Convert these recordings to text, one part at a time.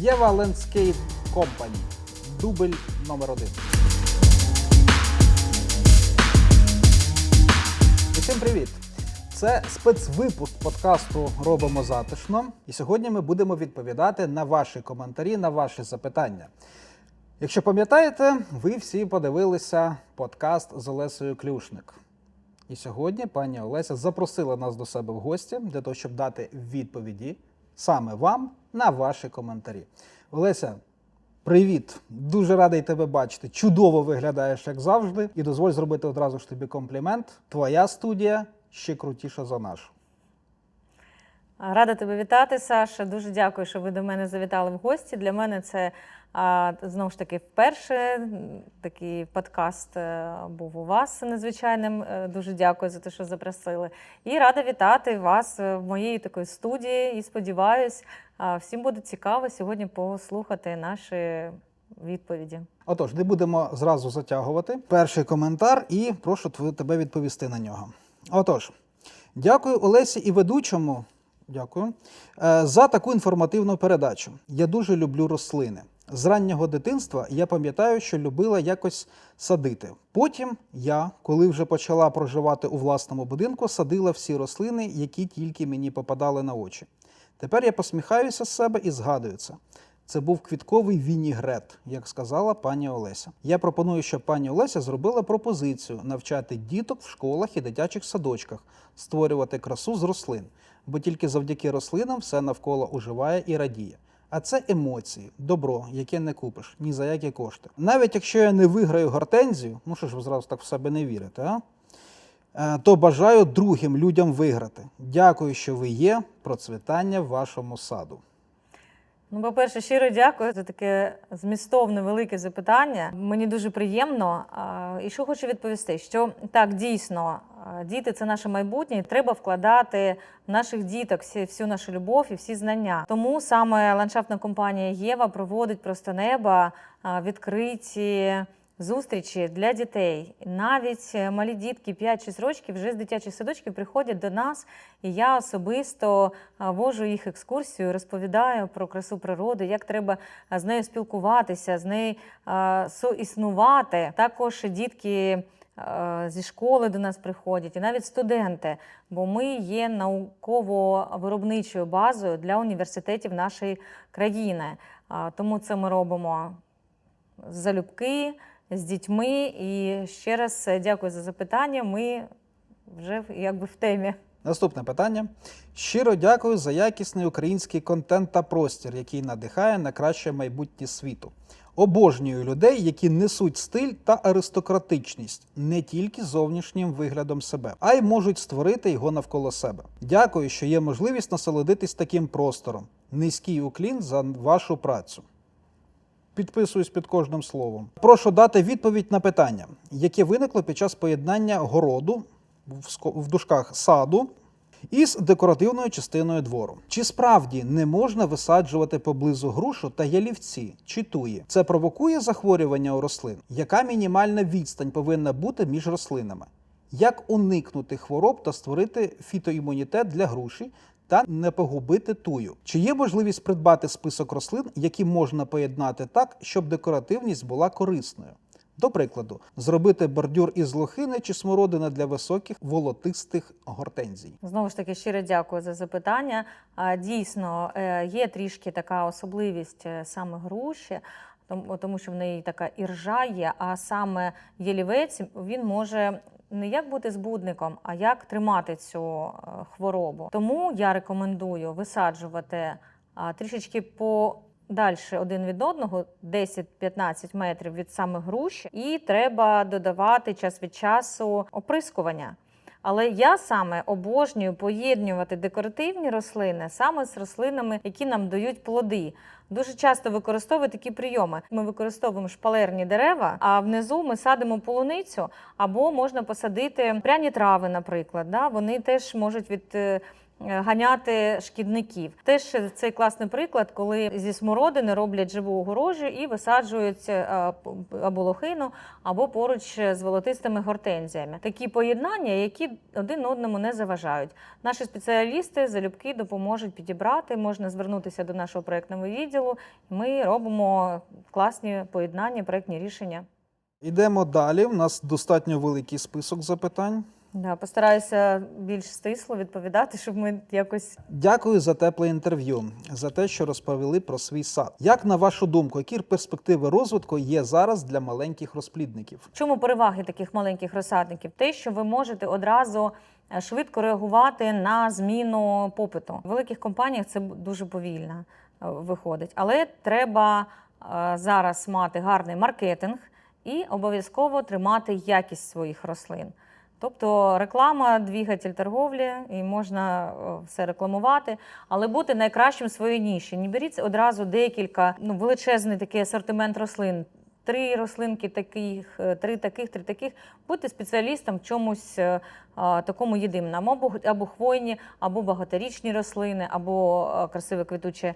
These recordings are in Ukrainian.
Єва Landscape Company. Дубль номер один. Усім привіт! Це спецвипуск подкасту Робимо затишно. І сьогодні ми будемо відповідати на ваші коментарі, на ваші запитання. Якщо пам'ятаєте, ви всі подивилися подкаст з Олесею Клюшник. І сьогодні пані Олеся запросила нас до себе в гості для того, щоб дати відповіді саме вам на ваші коментарі. Олеся, привіт! Дуже радий тебе бачити. Чудово виглядаєш, як завжди. І дозволь зробити одразу ж тобі комплімент. Твоя студія ще крутіша за нашу. Рада тебе вітати, Саша. Дуже дякую, що ви до мене завітали в гості. Для мене це знову ж таки вперше такий подкаст е, був у вас надзвичайним. Е, Дуже дякую за те, що запросили. І рада вітати вас в моїй такої студії. І сподіваюсь, всім буде цікаво сьогодні послухати наші відповіді. Отож, не будемо зразу затягувати. Перший коментар і прошу тебе відповісти на нього. Отож, дякую Олесі і ведучому. Дякую е, за таку інформативну передачу. Я дуже люблю рослини. З раннього дитинства я пам'ятаю, що любила якось садити. Потім я, коли вже почала проживати у власному будинку, садила всі рослини, які тільки мені попадали на очі. Тепер я посміхаюся з себе і згадую це. Це був квітковий вінігрет, як сказала пані Олеся. Я пропоную, щоб пані Олеся зробила пропозицію навчати діток в школах і дитячих садочках, створювати красу з рослин, бо тільки завдяки рослинам все навколо уживає і радіє. А це емоції, добро, яке не купиш ні за які кошти. Навіть якщо я не виграю гортензію, ну що ж ви зразу так в себе не вірите, а? Е, то бажаю другим людям виграти. Дякую, що ви є. Процвітання вашому саду. Ну, по-перше, щиро дякую за таке змістовне велике запитання. Мені дуже приємно. І що хочу відповісти, що так дійсно діти це наше майбутнє, і треба вкладати в наших діток всю нашу любов і всі знання. Тому саме ландшафтна компанія Єва проводить просто неба відкриті. Зустрічі для дітей. Навіть малі дітки 5-6 років вже з дитячих садочків приходять до нас, і я особисто вожу їх екскурсію, розповідаю про красу природи, як треба з нею спілкуватися, з нею соіснувати. Також дітки зі школи до нас приходять, і навіть студенти, бо ми є науково-виробничою базою для університетів нашої країни. Тому це ми робимо залюбки з дітьми. І ще раз е, дякую за запитання. Ми вже якби в темі. Наступне питання. Щиро дякую за якісний український контент та простір, який надихає на краще майбутнє світу. Обожнюю людей, які несуть стиль та аристократичність не тільки зовнішнім виглядом себе, а й можуть створити його навколо себе. Дякую, що є можливість насолодитись таким простором. Низький уклін за вашу працю. Підписуюсь під кожним словом. Прошу дати відповідь на питання, яке виникло під час поєднання городу в дужках саду із декоративною частиною двору. Чи справді не можна висаджувати поблизу грушу та ялівці чи туї? Це провокує захворювання у рослин? Яка мінімальна відстань повинна бути між рослинами? Як уникнути хвороб та створити фітоімунітет для груші та не погубити тую? Чи є можливість придбати список рослин, які можна поєднати так, щоб декоративність була корисною? До прикладу, зробити бордюр із лохини чи смородини для високих волотистих гортензій. Знову ж таки, щиро дякую за запитання. Дійсно, е, є трішки така особливість е, саме груші, тому- що в неї така іржа є, а саме ялівець він може. Не як бути збудником, а як тримати цю е, хворобу. Тому я рекомендую висаджувати трішечки по далі один від одного, 10-15 метрів від саме груші, і треба додавати час від часу оприскування. Але я саме обожнюю поєднувати декоративні рослини саме з рослинами, які нам дають плоди. Дуже часто використовую такі прийоми. Ми використовуємо шпалерні дерева, а внизу ми садимо полуницю, або можна посадити пряні трави, наприклад. Да? Вони теж можуть від. Е, ганяти шкідників. Теж цей класний приклад, коли зі смородини роблять живу огорожу і висаджують е, або лохину, або поруч з волотистими гортензіями. Такі поєднання, які один одному не заважають. Наші спеціалісти залюбки допоможуть підібрати. Можна звернутися до нашого проектного відділу. Ми робимо класні поєднання, проектні рішення. Йдемо далі. У нас достатньо великий список запитань. Да, постараюся більш стисло відповідати, щоб ми якось Дякую за тепле інтерв'ю, за те, що розповіли про свій сад. Як на вашу думку, які перспективи розвитку є зараз для маленьких розплідників? Чому переваги таких маленьких розсадників? Те, що ви можете одразу е, швидко реагувати на зміну попиту. В великих компаніях це дуже повільно е, виходить, але треба е, зараз мати гарний маркетинг і обов'язково тримати якість своїх рослин. Тобто реклама, двигатель торговлі, і можна е, все рекламувати, але бути найкращим в своїй ніші. Не беріть одразу декілька, ну величезний такий асортимент рослин. Три рослинки таких, е, три таких, три таких. Будьте спеціалістом в чомусь е, а, такому єдиному. Або, або хвойні, або багаторічні рослини, або е, красиві квітучі е,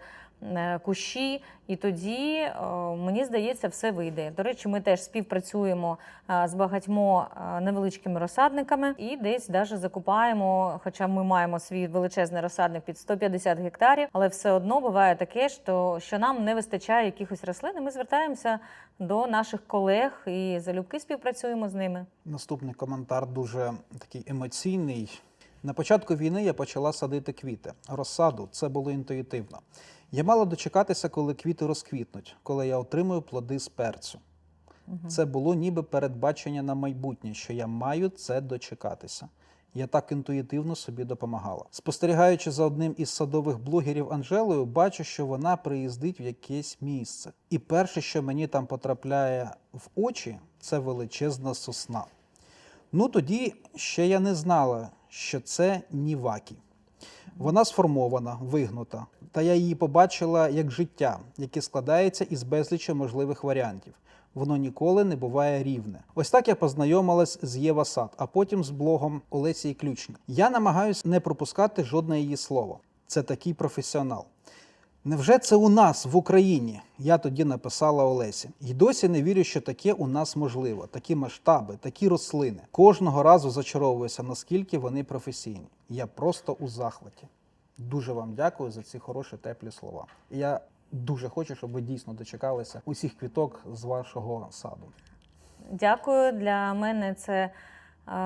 кущі. І тоді, е, мені здається, все вийде. До речі, ми теж співпрацюємо е, з багатьма е, невеличкими розсадниками і десь навіть закупаємо. Хоча ми маємо свій величезний розсадник під 150 гектарів, але все одно буває таке, що, що нам не вистачає якихось рослин. і Ми звертаємося до наших колег і залюбки співпрацюємо з ними. Наступний коментар дуже такий емоційний. На початку війни я почала садити квіти. Розсаду це було інтуїтивно. Я мала дочекатися, коли квіти розквітнуть, коли я отримую плоди з перцю. Це було ніби передбачення на майбутнє, що я маю це дочекатися. Я так інтуїтивно собі допомагала. Спостерігаючи за одним із садових блогерів Анжелою, бачу, що вона приїздить в якесь місце. І перше, що мені там потрапляє в очі, це величезна сосна. Ну тоді ще я не знала, що це нівакі. Вона сформована, вигнута, та я її побачила як життя, яке складається із безлічі можливих варіантів. Воно ніколи не буває рівне. Ось так я познайомилась з Єва Сад, а потім з блогом Олесії Ключник. Я намагаюся не пропускати жодне її слово. Це такий професіонал. Невже це у нас в Україні? Я тоді написала Олесі. І досі не вірю, що таке у нас можливо. Такі масштаби, такі рослини. Кожного разу зачаровуюся, наскільки вони професійні. Я просто у захваті. Дуже вам дякую за ці хороші теплі слова. Я дуже хочу, щоб ви дійсно дочекалися усіх квіток з вашого саду. Дякую. Для мене це е,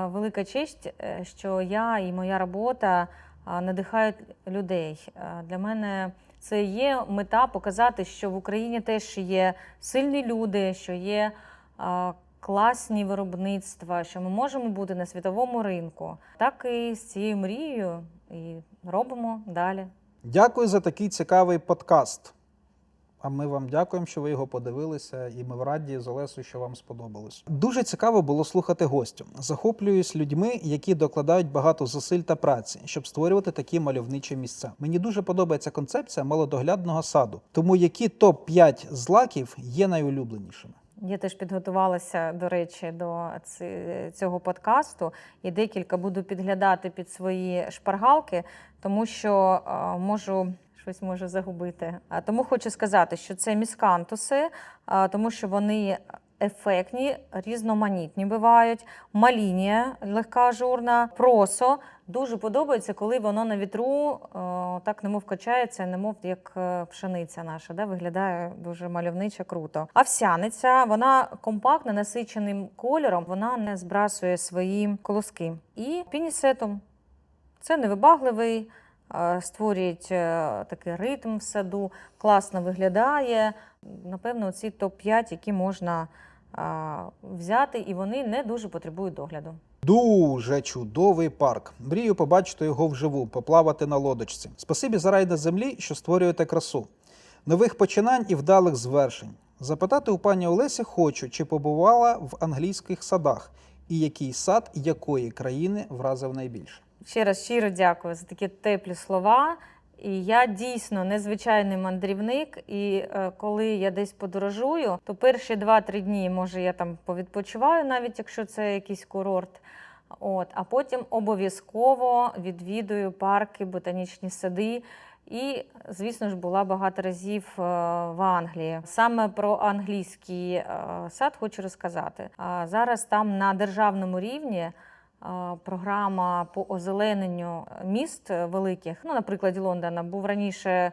велика честь, е, що я і моя робота е, надихають людей. Для мене це є мета показати, що в Україні теж є сильні люди, що є е, класні виробництва, що ми можемо бути на світовому ринку. Так і з цією мрією і робимо далі. Дякую за такий цікавий подкаст. А ми вам дякуємо, що ви його подивилися, і ми в раді з Олесою, що вам сподобалось. Дуже цікаво було слухати гостю. Захоплююсь людьми, які докладають багато зусиль та праці, щоб створювати такі мальовничі місця. Мені дуже подобається концепція малодоглядного саду. Тому які топ 5 злаків є найулюбленішими? Я теж підготувалася, до речі, до цього подкасту і декілька буду підглядати під свої шпаргалки, тому що можу. Щось можу загубити. А тому хочу сказати, що це міскантуси, тому що вони ефектні, різноманітні бувають. Малінія легка ажурна, просо. Дуже подобається, коли воно на вітру е, так немов качається, немов як е, пшениця наша. Да? Виглядає дуже мальовниче, круто. Овсяниця, вона компактна, насиченим кольором, вона не збрасує свої колоски. І пінісетум. Це невибагливий, створюють е, такий ритм в саду, класно виглядає. Напевно, ці топ-5, які можна е, взяти, і вони не дуже потребують догляду. Дуже чудовий парк. Мрію побачити його вживу, поплавати на лодочці. Спасибі за рай на землі, що створюєте красу, нових починань і вдалих звершень. Запитати у пані Олесі хочу, чи побувала в англійських садах, і який сад якої країни вразив найбільше. Ще раз щиро дякую за такі теплі слова. І я дійсно незвичайний мандрівник. І е, коли я десь подорожую, то перші 2-3 дні, може, я там повідпочиваю, навіть якщо це якийсь курорт. От, а потім обов'язково відвідую парки, ботанічні сади. І, звісно ж, була багато разів е, в Англії. Саме про англійський е, сад хочу розказати. Зараз там на державному рівні програма по озелененню міст великих, ну, на прикладі Лондона, був раніше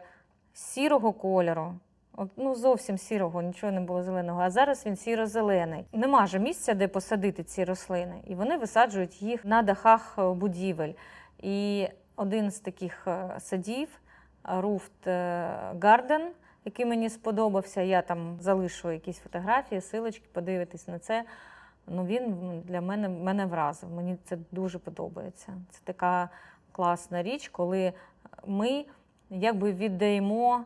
сірого кольору. Ну, зовсім сірого, нічого не було зеленого. А зараз він сіро-зелений. Нема же місця, де посадити ці рослини, і вони висаджують їх на дахах е, будівель. І один з таких е, садів, Руфт Гарден, який мені сподобався, я там залишу якісь фотографії, силочки, подивитись на це. Ну, він для мене, мене вразив. Мені це дуже подобається. Це така класна річ, коли ми якби віддаємо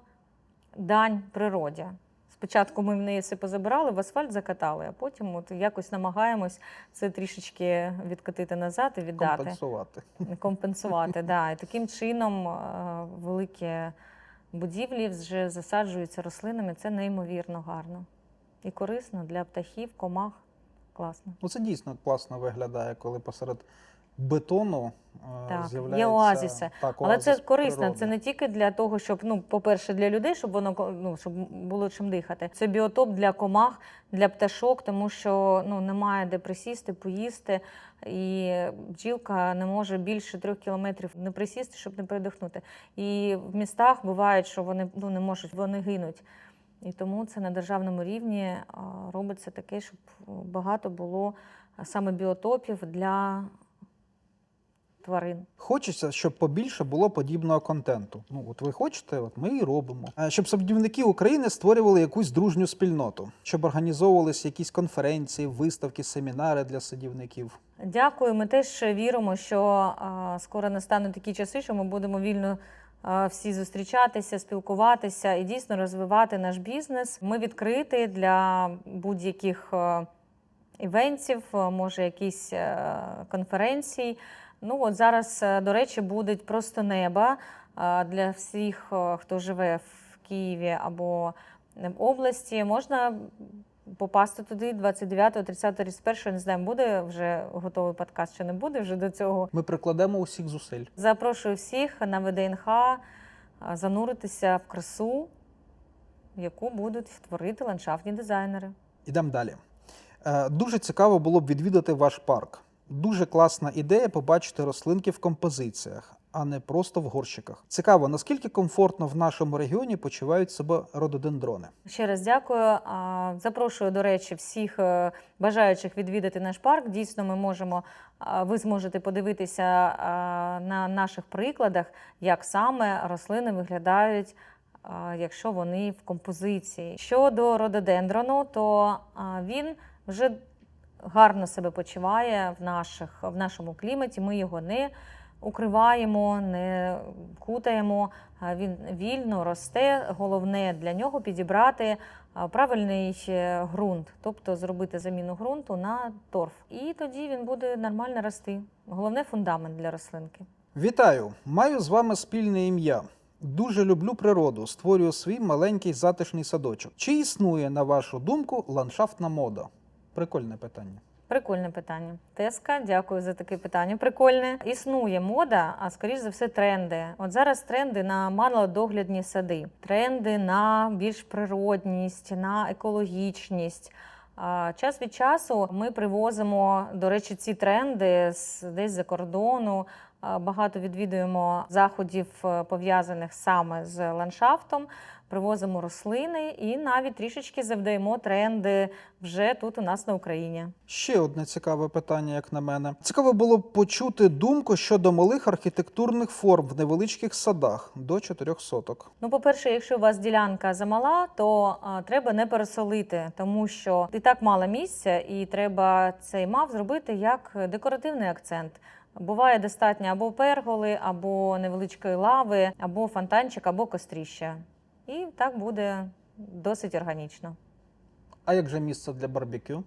дань природі. Спочатку ми в неї все позабирали, в асфальт закатали, а потім от якось намагаємось це трішечки відкотити назад і віддати, Компенсувати. компенсувати. Да. І таким чином е, великі будівлі вже засаджуються рослинами. Це неймовірно гарно і корисно для птахів, комах. Класно. Ну, це дійсно класно виглядає, коли посеред бетону е, Так, є з'являється оазиси. Так, Але це корисно. природи. Це не тільки для того, щоб ну, по-перше, для людей, щоб воно ну, щоб було чим дихати. Це біотоп для комах, для пташок, тому що ну немає де присісти, поїсти, і бджілка не може більше трьох кілометрів не присісти, щоб не передихнути. І в містах буває, що вони ну не можуть, вони гинуть. І тому це на державному рівні робиться таке, щоб багато було саме біотопів для тварин. Хочеться, щоб побільше було подібного контенту. Ну, от ви хочете, от ми і робимо. Е, Щоб садівники України створювали якусь дружню спільноту, щоб організовувалися якісь конференції, виставки, семінари для садівників. Дякую. Ми теж віримо, що скоро настануть такі часи, що ми будемо вільно всі зустрічатися, спілкуватися і дійсно розвивати наш бізнес. Ми відкриті для будь-яких е, івентів, е, може, якісь е, конференцій. Ну от зараз, до речі, будуть просто неба для всіх, хто живе в Києві або в області. Можна попасти туди 29, 30, 31, не знаю, буде вже готовий подкаст чи не буде вже до цього. Ми прикладемо усіх зусиль. Запрошую всіх на ВДНХ зануритися в красу, яку будуть творити ландшафтні дизайнери. Ідемо далі. Е, Дуже цікаво було б відвідати ваш парк. Дуже класна ідея побачити рослинки в композиціях, а не просто в горщиках. Цікаво, наскільки комфортно в нашому регіоні почувають себе рододендрони. Ще раз дякую. Запрошую, до речі, всіх е, бажаючих відвідати наш парк. Дійсно, ми можемо, ви зможете подивитися на наших прикладах, як саме рослини виглядають, якщо вони в композиції. Щодо рододендрону, то він вже гарно себе почуває в, наших, в нашому кліматі. Ми його не укриваємо, не кутаємо. Він вільно росте. Головне для нього підібрати правильний ґрунт, тобто зробити заміну ґрунту на торф. І тоді він буде нормально рости. Головне фундамент для рослинки. Вітаю! Маю з вами спільне ім'я. Дуже люблю природу, створюю свій маленький затишний садочок. Чи існує, на вашу думку, ландшафтна мода? Прикольне питання. Прикольне питання. Теска, дякую за таке питання. Прикольне. Існує мода, а скоріш за все, тренди. От зараз тренди на малодоглядні сади, тренди на більш природність, на екологічність. Час від часу ми привозимо, до речі, ці тренди десь за кордону. Багато відвідуємо заходів, е, пов'язаних саме з ландшафтом. Привозимо рослини і навіть трішечки завдаємо тренди вже тут у нас на Україні. Ще одне цікаве питання, як на мене. Цікаво було б почути думку щодо малих архітектурних форм в невеличких садах до 4 соток. Ну, по-перше, якщо у вас ділянка замала, то а, треба не пересолити, тому що і так мало місця, і треба цей мав зробити як декоративний акцент. Буває достатньо або перголи, або невеличкої лави, або фонтанчик, або костріща. І так буде досить органічно. А як же місце для барбекю?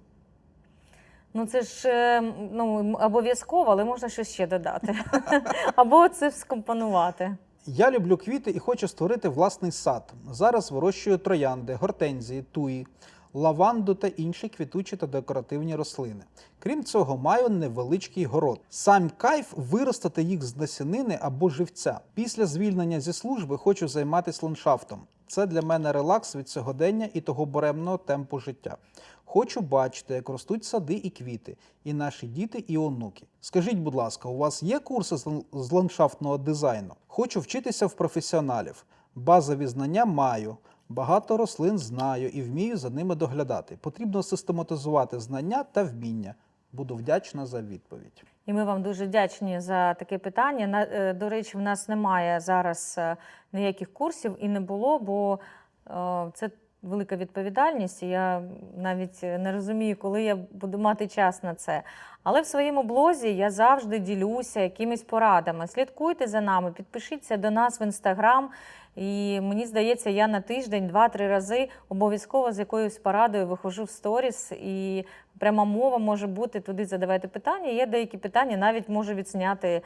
Ну, це ж е, ну, обов'язково, але можна щось ще додати. Або це скомпонувати. Я люблю квіти і хочу створити власний сад. Зараз вирощую троянди, гортензії, туї, лаванду та інші квітучі та декоративні рослини. Крім цього, маю невеличкий город. Сам кайф виростити їх з насінини або живця. Після звільнення зі служби хочу займатися ландшафтом. Це для мене релакс від сьогодення і того буремного темпу життя. Хочу бачити, як ростуть сади і квіти, і наші діти і онуки. Скажіть, будь ласка, у вас є курси з ландшафтного дизайну? Хочу вчитися в професіоналів. Базові знання маю. Багато рослин знаю і вмію за ними доглядати. Потрібно систематизувати знання та вміння. Буду вдячна за відповідь. І ми вам дуже вдячні за таке питання. Е, До речі, в нас немає зараз е, ніяких курсів і не було, бо е, це велика відповідальність. Я навіть не розумію, коли я буду мати час на це. Але в своєму блозі я завжди ділюся якимись порадами. Слідкуйте за нами, підпишіться до нас в інстаграм. І мені здається, я на тиждень два-три рази обов'язково з якоюсь порадою виходжу в сторіс, і пряма мова може бути туди задавайте питання. Є деякі питання, навіть можу відсняти, е,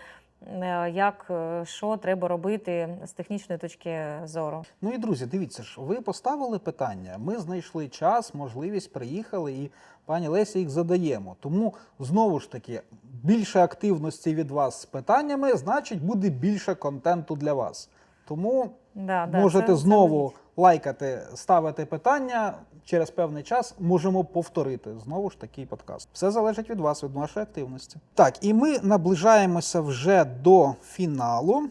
як е, що треба робити з технічної точки зору. Ну і друзі, дивіться ж, ви поставили питання. Ми знайшли час, можливість, приїхали, і пані Лесі їх задаємо. Тому знову ж таки більше активності від вас з питаннями, значить, буде більше контенту для вас. Тому Да, можете це- це знову логічно. Лайкати, ставити питання. Через певний час можемо повторити знову ж такий подкаст. Все залежить від вас, від вашої активності. Так, і ми наближаємося вже до фіналу.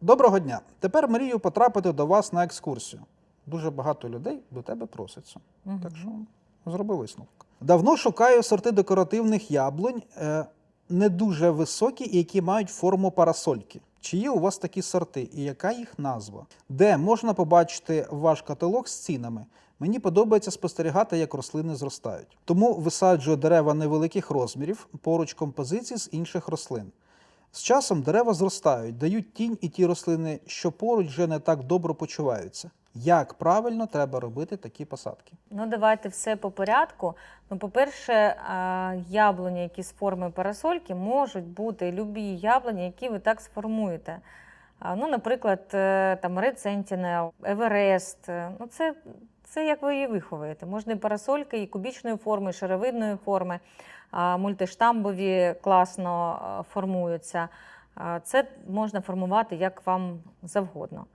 Доброго дня! Тепер мрію потрапити до вас на екскурсію. Дуже багато людей до тебе проситься. Мгм. Так що зроби висновок. Давно шукаю сорти декоративних яблунь, е, не дуже високі і які мають форму парасольки. Чи є у вас такі сорти і яка їх назва? Де можна побачити ваш каталог з цінами? Мені подобається спостерігати, як рослини зростають. Тому висаджую дерева невеликих розмірів поруч композицій з інших рослин. З часом дерева зростають, дають тінь і ті рослини, що поруч вже не так добре почуваються. Як правильно треба робити такі посадки? Ну, давайте все по порядку. Ну, по-перше, е, яблуні, які з форми парасольки, можуть бути любі яблуні, які ви так сформуєте. Ну, наприклад, е, там Red Sentinel. Е, Ну, це, це як ви її виховуєте. Можна і парасольки, і кубічної форми, і шаровидної форми, мультиштамбові класно формуються. Це можна формувати як вам завгодно.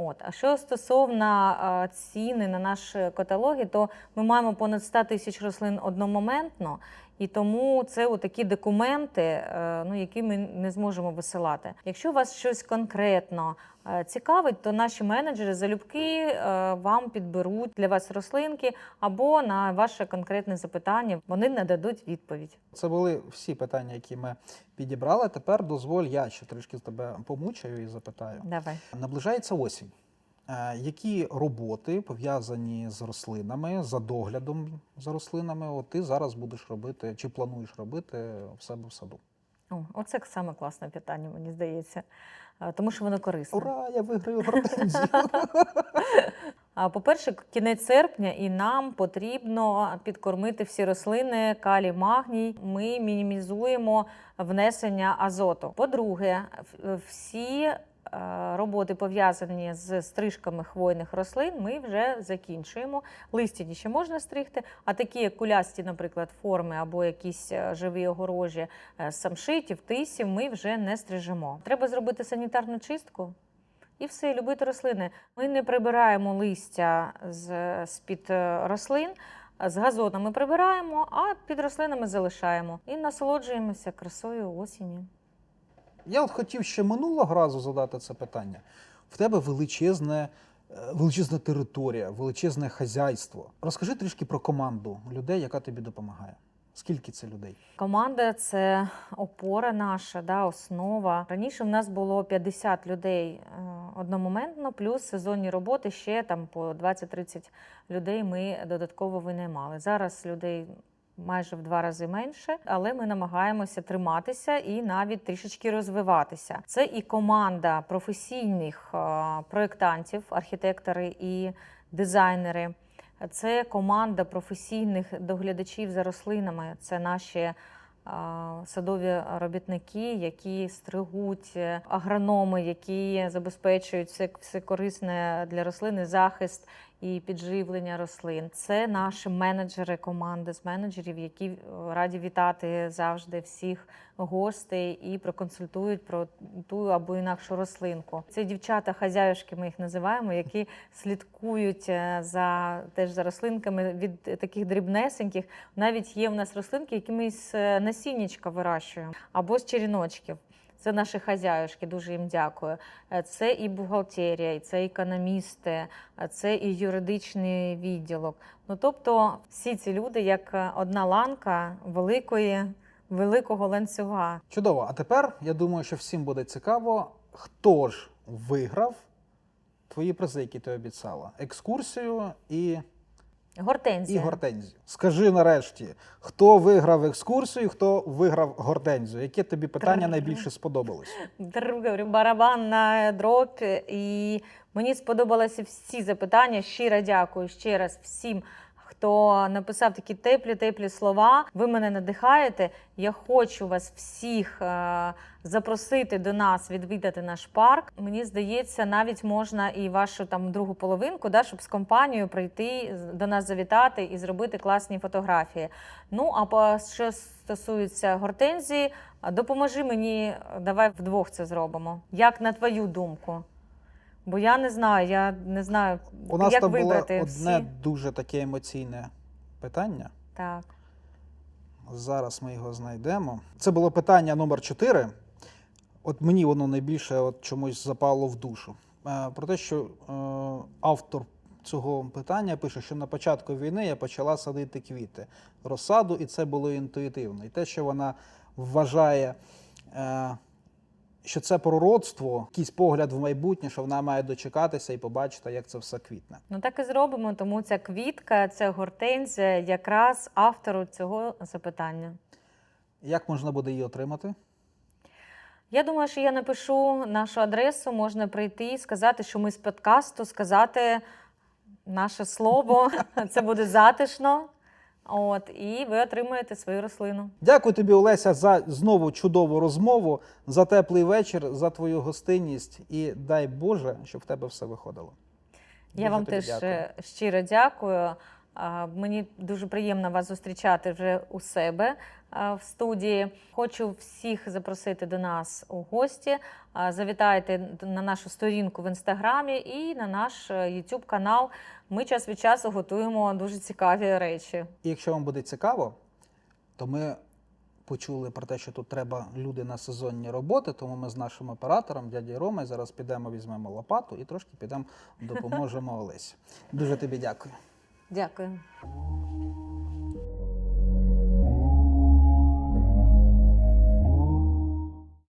От. А що стосовно а, ціни на наші каталоги, то ми маємо понад 100 тисяч рослин одномоментно, і тому це такі документи, е, ну, які ми не зможемо висилати. Якщо вас щось конкретно е, цікавить, то наші менеджери залюбки е, вам підберуть для вас рослинки або на ваше конкретне запитання вони нададуть відповідь. Це були всі питання, які ми підібрали. Тепер дозволь, я ще трішки з тебе помучаю і запитаю. Давай. Наближається осінь. Е, Які роботи пов'язані з рослинами, за доглядом за рослинами, от ти зараз будеш робити чи плануєш робити в себе в саду? О, оце саме класне питання, мені здається, Е, тому що воно корисне. Ура! Я виграю гортензію! По-перше, кінець серпня, і нам потрібно підкормити всі рослини калій, магній. Ми мінімізуємо внесення азоту. По-друге, всі е, роботи пов'язані з стрижками хвойних рослин. Ми вже закінчуємо. Листяні ще можна стригти, а такі як кулясті, наприклад, форми або якісь е, живі огорожі е, самшитів, тисів, ми вже не стрижемо. Треба зробити санітарну чистку. І все, любити рослини. Ми не прибираємо листя з-під е, рослин, з газону ми прибираємо, а під рослинами залишаємо. І насолоджуємося красою осені. Я от хотів ще минулого разу задати це питання. В тебе величезне, е, величезна територія, величезне хазяйство. Розкажи трішки про команду людей, яка тобі допомагає. Скільки це людей? Команда це опора наша, да, основа. Раніше в нас було 50 людей е, одномоментно, плюс сезонні роботи ще там по 20-30 людей ми додатково винаймали. Зараз людей майже в два рази менше, але ми намагаємося триматися і навіть трішечки розвиватися. Це і команда професійних е, проєктантів, архітектори і дизайнери. Це команда професійних доглядачів за рослинами. Це наші садові робітники, які стригуть, е, агрономи, які забезпечують все корисне для рослини захист і підживлення рослин. Це наші менеджери команди з менеджерів, які е, раді вітати завжди всіх гостей і проконсультують про ту або інакшу рослинку. Це дівчата хазяюшки, ми їх називаємо, які слідкують е, за теж за рослинками від таких дрібнесеньких. Навіть є в нас рослинки, які ми з е, насіннячка вирощуємо або з черіночків. Це наші хазяюшки, дуже їм дякую. Е, Це і бухгалтерія, і це економісти, е, це і юридичний відділок. Ну тобто, всі ці люди як е, одна ланка великої, великого ланцюга. Чудово. А тепер я думаю, що всім буде цікаво, хто ж виграв твої призи, які ти обіцяла: екскурсію і, і гортензію. Скажи нарешті, хто виграв екскурсію, хто виграв гортензію? Яке тобі питання найбільше сподобалось? Говорю, барабан на дроп. І мені сподобалися всі запитання. Щиро дякую ще раз всім. Хто написав такі теплі, теплі слова, ви мене надихаєте. Я хочу вас всіх е, запросити до нас відвідати наш парк. Мені здається, навіть можна і вашу там другу половинку, да, щоб з компанією прийти до нас завітати і зробити класні фотографії. Ну а по що стосується гортензії, Допоможи мені, давай вдвох це зробимо. Як на твою думку? Бо я не знаю, я не знаю, У нас як там було вибрати одне всі. дуже таке емоційне питання. Так. Зараз ми його знайдемо. Це було питання номер 4. От мені воно найбільше от чомусь запало в душу. Е, Про те, що е, автор цього питання пише, що на початку війни я почала садити квіти, розсаду, і це було інтуїтивно. І те, що вона вважає, е, що це пророцтво, якийсь погляд в майбутнє, що вона має дочекатися і побачити, як це все квітне. Ну так і зробимо, тому ця квітка, ця гортензія якраз автору цього запитання. Як можна буде її отримати? Я думаю, що я напишу нашу адресу, можна прийти, сказати, що ми з подкасту, сказати наше слово. Це буде затишно. От, і ви отримаєте свою рослину. Дякую тобі, Олеся, за знову чудову розмову, за теплий вечір, за твою гостинність і дай Боже, щоб в тебе все виходило. Я Дуже вам теж дякую. е, щиро дякую. Мені дуже приємно вас зустрічати вже у себе в студії. Хочу всіх запросити до нас у гості. Завітайте на нашу сторінку в інстаграмі і на наш е, YouTube канал. Ми час від часу готуємо дуже цікаві речі. І якщо вам буде цікаво, то ми почули про те, що тут треба люди на сезонні роботи, тому ми з нашим оператором, дяді Ромою, зараз підемо, візьмемо лопату і трошки підемо допоможемо Олесі. Дуже тобі дякую. Дякую.